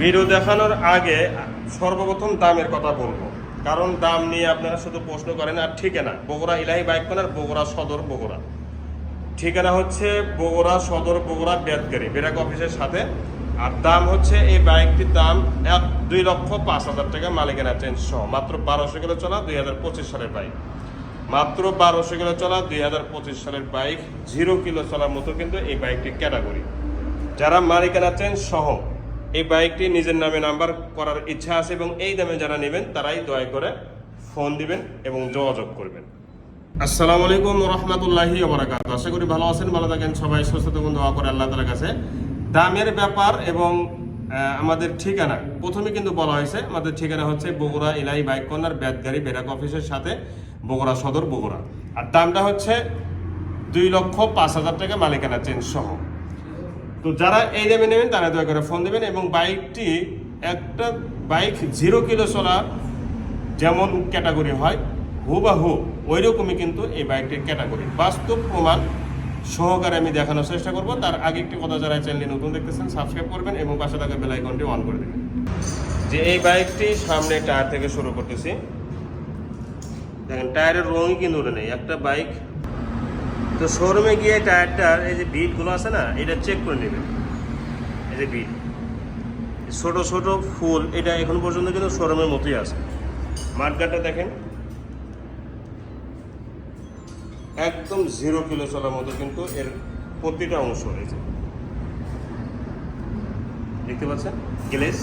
Video দেখানোর আগে সর্বপ্রথম দামের কথা বলব। কারণ দাম নিয়ে আপনারা শুধু প্রশ্ন করেন, আর ঠিকানা, বগুড়া ইলাহি বাইক কর্নার বগুড়া সদর বগুড়া। ঠিকানা হচ্ছে বগুড়া সদর বগুড়া বেদগারি বেরাক অফিসের সাথে। আর দাম হচ্ছে এই বাইকটির দাম এক দুই লক্ষ পাঁচ হাজার টাকা মালিকানা চেঞ্জ সহ মাত্র বারোশো কিলো চলা দুই হাজার পঁচিশ সালের বাইক। মাত্র বারোশো কিলো চলা দুই হাজার পঁচিশ সালের বাইক। জিরো কিলো চলার মতো কিন্তু এই বাইকটির ক্যাটাগরি। যারা মালিকানা চেঞ্জ সহ এই বাইকটি নিজের নামে নাম্বার করার ইচ্ছা আছে এবং এই দামে যারা নেবেন তারাই দয়া করে ফোন দিবেন এবং যোগাযোগ করবেন। আসসালামু আলাইকুম রহমতুল্লাহি ওবরাকাত আশা করি ভালো আছেন, ভালো থাকেন, সবাই সুস্থ থাকুন, দোয়া করে আল্লাহ তালার কাছে। দামের ব্যাপার এবং আমাদের ঠিকানা। প্রথমে কিন্তু বলা হয়েছে, আমাদের ঠিকানা হচ্ছে বগুড়া ইলাই বাইক কর্নার ব্যাদগাড়ি বেরাক অফিসের সাথে বগুড়া সদর বগুড়া। আর দামটা হচ্ছে দুই লক্ষ পাঁচ হাজার টাকা মালিকানা চেঞ্জ সহ তো যারা এই দামে নেবেন, তারা দয়া করে ফোন দেবেন এবং বাইকটি একটা বাইক জিরো কিলো চলা যেমন ক্যাটাগরি হয় হু হুবাহু ওই রকমই কিন্তু এই বাইকটির ক্যাটাগরি বাস্তব প্রমাণ সহকারে আমি দেখানোর চেষ্টা করব। তার আগে একটি কথা যারা চ্যানেলে নতুন দেখতেছেন সাবস্ক্রাইব করবেন এবং পাশে থাকা বেল আইকনটি অন করে দেবেন। যে এই বাইকটি সামনে টায়ার থেকে শুরু করতেছি। দেখেন, টায়ারের রঙই কিন্তু নেই। একটা বাইক তো শোরুমে গিয়ে টায়ারটার এই যে বিটগুলো আছে না, এটা চেক করে নেবেন। এই যে বিট। ছোট ছোট, ফুল, এটা এখন পর্যন্ত কিন্তু শোরুমের মতোই আছে। মার্কারটা দেখেন। একদম জিরো কিলো চলার মতো কিন্তু এর প্রতিটা অংশ রয়েছে দেখতে পাচ্ছেন? গ্লেস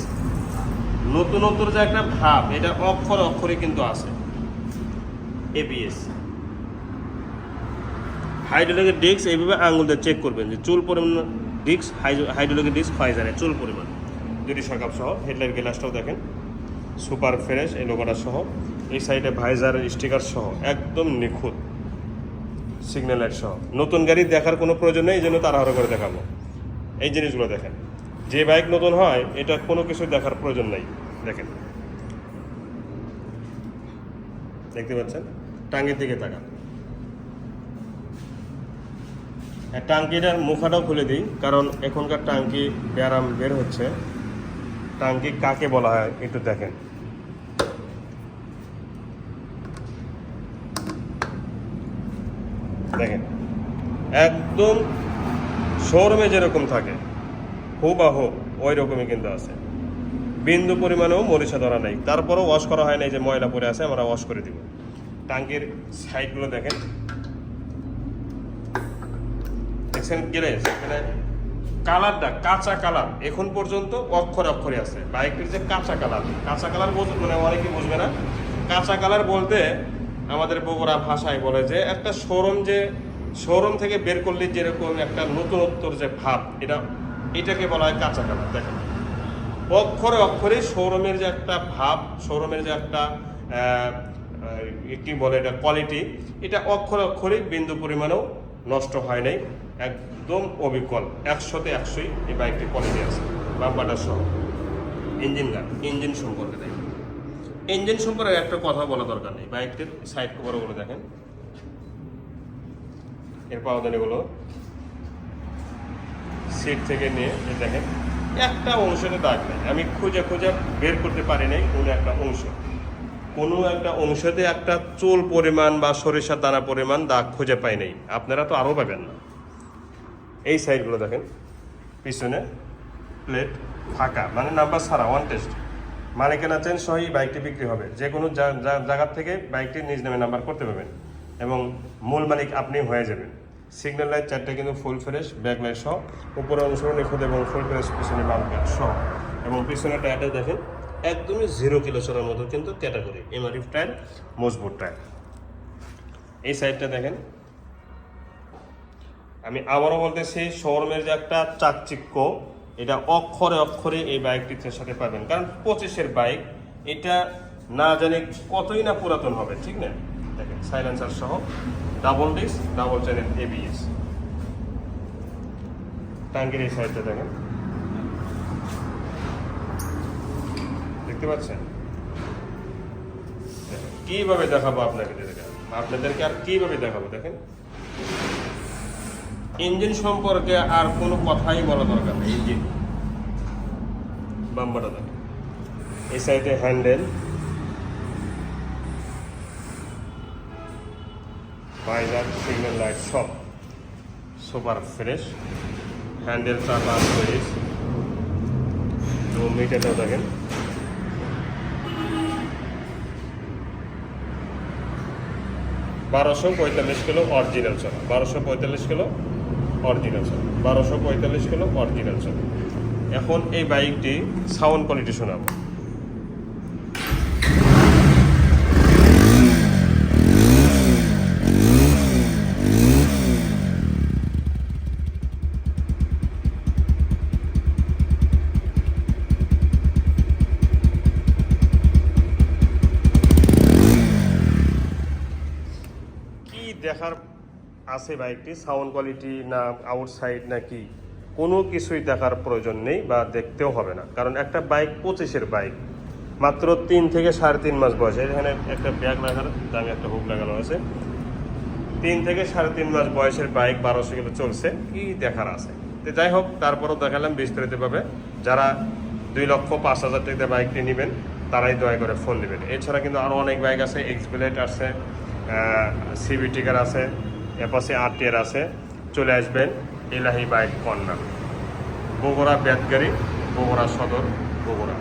নতুনত্ব যে একটা ভাব, এটা অক্ষর অক্ষরে কিন্তু আছে। এবিএস হাইড্রোলিকের ডিস্ক এইভাবে আঙুল দিয়ে চেক করবেন যে চুল পরিমাণ ডিস্ক হাইড্রোলিকের ডিস্ক যায় চুল পরিমাণ। দুটি সকাপ সহ, হেডলাইট গ্লাসটাও দেখেন, সুপার ফ্রেশ, এই লোগোটা সহ। এই সাইডে ভাইজার স্টিকার সহ, একদম নিখুঁত সিগন্যাল লাইট সহ। নতুন গাড়ি দেখার কোনো প্রয়োজন নেই, এই জন্য তাড়াহুড়ো করে দেখাবো। এই জিনিসগুলো দেখেন, যে বাইক নতুন হয়, এটা কোনো কিছু দেখার প্রয়োজন নেই, দেখেন। দেখতে পাচ্ছেন? টাঙ্গির দিকে তাকান আর টাঙ্কিটার মুখাটাও খুলে দিই, কারণ এখনকার টাঙ্কি ব্যারাম বের হচ্ছে। টাঙ্কি কাকে বলা হয় একটু দেখেন। দেখেন, একদম শোরুমে যেরকম থাকে, হুবাহু ওই রকমই কিন্তু আছে। বিন্দু পরিমাণেও মরিচা ধরা নেই। তারপরেও ওয়াশ করা হয় না এই যে ময়লা পরে আছে, আমরা ওয়াশ করে দিব। টাঙ্কির সাইডগুলো দেখেন দেখছেন গ্যারেজ এখানে কালারটা কাঁচা কালার। এখন পর্যন্ত অক্ষরে অক্ষরে আছে। বাইকের যে কাঁচা কালার কাঁচা কালার বলতে মানে অনেকে বুঝবে না? কাঁচা কালার বলতে আমাদের বগুড়া ভাষায় বলে যে একটা শোরুম যে, শোরুম থেকে বের করলে যেরকম একটা নতুনত্বর যে ভাব, এটা, এটাকে বলা হয় কাঁচা কালার। দেখেন, অক্ষরে অক্ষরে শোরুমের যে একটা ভাব, শোরুমের যে একটা কি বলে এটা কোয়ালিটি এটা অক্ষরে অক্ষরে বিন্দু পরিমাণেও নষ্ট হয় নাই। একদম অবিকল, একশোতে একশোই এই বাইকটির কোয়ালিটি আছে, বাম্পাটা সহ। ইঞ্জিন গান, ইঞ্জিন সম্পর্কে দেখেন। ইঞ্জিন সম্পর্কে একটা কথা বলা দরকার নেই, বাইকটির সাইড কভারগুলো দেখেন। এর পাওদানিগুলো সিট থেকে নিয়ে দেখেন, একটা অংশতে দাগ নেই। আমি খুঁজে খুঁজে বের করতে পারি নাই কোনো একটা অংশ। কোনো একটা অংশতে একটা চুল পরিমাণ বা সরিষার দানা পরিমাণ দাগ খুঁজে পাই নাই। আপনারা তো আরও পাবেন না। এই সাইডগুলো দেখেন। পিছনে প্লেট ফাঁকা। মানে নাম্বার ছাড়া ওয়ান টেস্ট মালিকানা চেঞ্জ সহ এই বাইকটি বিক্রি হবে। যে কোনো জা- জা- জায়গা থেকে বাইকটি নিজ নামে নাম্বার করতে পারবেন। এবং মূল মালিক আপনি হয়ে যাবেন। সিগন্যাল লাইট চারটে কিন্তু ফুল ফ্রেশ ব্যাক লাইট সহ। উপরে অংশ নিখুঁত এবং ফুল ফ্রেশ পিছনে মার্কেট সহ। এবং পিছনে টায়ারটা দেখেন, একদমই জিরো কিলো চলার মতো কিন্তু ক্যাটাগরি এমআরএফ টায়ার মজবুত টায়ার এই সাইডটা দেখেন। আমি আবারও বলতেছি, শোরুমের যে একটা চাকচিক্য, এটা অক্ষরে অক্ষরে এই বাইকটির সাথে পাবেন। কারণ পঁচিশের বাইক, এটা না জানি কতই না পুরাতন হবে, ঠিক না? দেখেন সাইলেন্সার সহ double disc double channel ABS টাঙ্গির এই সাইডটা দেখেন। দেখতে পাচ্ছেন? কীভাবে দেখাবো আপনাকে আপনাদেরকে আর কীভাবে দেখাবো, দেখেন। ইঞ্জিন সম্পর্কে আর কোনো কথাই বলা দরকার নেই। ইঞ্জিন বাম্বাটা দেখেন এই সাইডে হ্যান্ডেল। বাইজার, সিগন্যাল লাইট সব সুপার ফ্রেশ। হ্যান্ডেল চাকা সুইচ এবং মিটারটাও দেখেন। বারোশো পঁয়তাল্লিশ কিলো অরিজিনাল চলা। বারোশো পঁয়তাল্লিশ কিলো অরিজিনাল চলা বারোশো পঁয়তাল্লিশ কিলো অরিজিনাল চলা এখন এই বাইকটি সাউন্ড কোয়ালিটি শোনাবো। দেখার আছে বাইকটি সাউন্ড কোয়ালিটি না আউটসাইড না কি? কোনো কিছুই দেখার প্রয়োজন নেই বা দেখতেও হবে না। কারণ একটা বাইক পঁচিশের বাইক মাত্র তিন থেকে সাড়ে তিন মাস বয়সে। এখানে একটা ব্যাগ লাগার দামি একটা হুক লাগানো আছে। তিন থেকে সাড়ে তিন মাস বয়সের বাইক বারোশো কিলো চলছে। কি দেখার আছে? তো যাই হোক, তারপরও দেখালাম বিস্তারিতভাবে। যারা দুই লক্ষ পাঁচ হাজার টাকা বাইকটি নেবেন, তারাই দয়া করে ফোন নেবেন। এছাড়া কিন্তু আরও অনেক বাইক আছে এক্সপ্লেট আছে সিবি টিকার আছে এপাশে আটের আছে। চলে আসবেন এলাহি বাইক কন্যা বগুড়া বেতগাড়ি বগুড়া সদর বগুড়া।